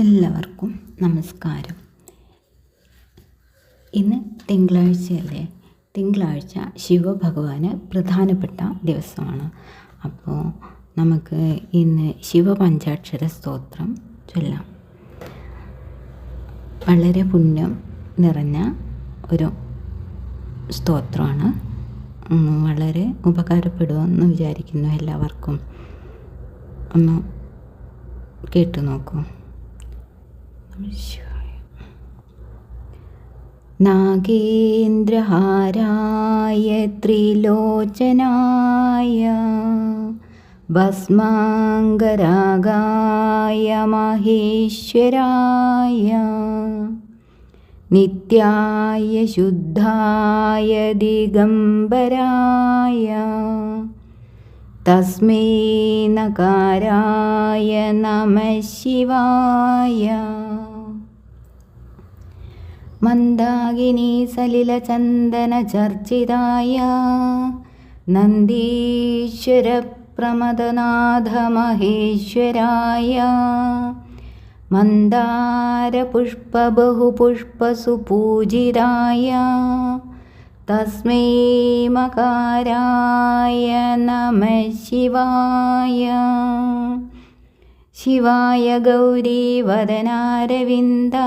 എല്ലാവർക്കും നമസ്കാരം. ഇന്ന് തിങ്കളാഴ്ചയല്ലേ? തിങ്കളാഴ്ച ശിവഭഗവാന് പ്രധാനപ്പെട്ട ദിവസമാണ്. അപ്പോൾ നമുക്ക് ഇന്ന് ശിവപഞ്ചാക്ഷര സ്തോത്രം ചൊല്ലാം. വളരെ പുണ്യം നിറഞ്ഞ ഒരു സ്തോത്രമാണ്. വളരെ ഉപകാരപ്പെടുമെന്ന് വിചാരിക്കുന്നു എല്ലാവർക്കും. ഒന്ന് കേട്ടു നോക്കൂ. നാഗേന്ദ്രഹാരായ ത്രിലോചനായ ഭസ്മാംഗരാഗായ മഹേശ്വരായ നിത്യായ ശുദ്ധായ ദിഗംബരായ തസ്മേ നകാരായ നമ ശിവായ मन्दागिनी सलिलचन्दनचर्चिताय नन्दीश्वरप्रमदनाथमहेश्वराय मन्दारपुष्पबहुपुष्पसुपूजिराय तस्मै मकाराय नमः शिवाय शिवाय गौरीवदनारविन्दा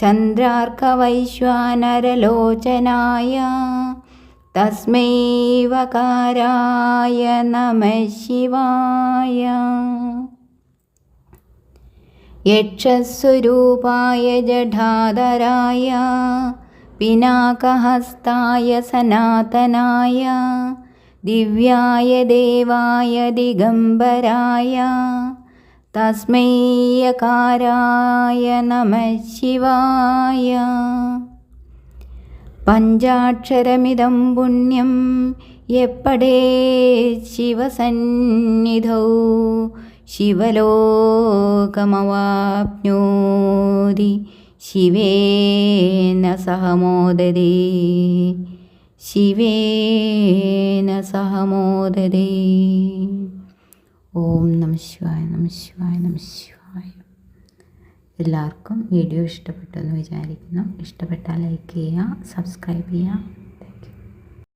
चन्द्रार्कवैश्वानरलोचनाय तस्मै वकाराय नमः शिवाय। यक्षस्वरूपाय जडाधराय पिनाकहस्ताय सनातनाय दिव्याय देवाय दिगम्बराय തസ്മൈയകാരായ നമ ശിവായ. പഞ്ചാക്ഷരമിതം പുണ്യം എപ്പടേ ശിവസന്നിധൗ. ശിവലോകമവാപ്നോതി ശിവേന സഹ മോദതേ. ശിവേന സഹ മോദതേ. ഓം നമ ശിവായ നമ ശിവായ നമ ശിവായ. എല്ലാവർക്കും വീഡിയോ ഇഷ്ടപ്പെട്ടു എന്ന് വിചാരിക്കുന്നു. ഇഷ്ടപ്പെട്ടാൽ ലൈക്ക് ചെയ്യുക സബ്സ്ക്രൈബ് ചെയ്യുക.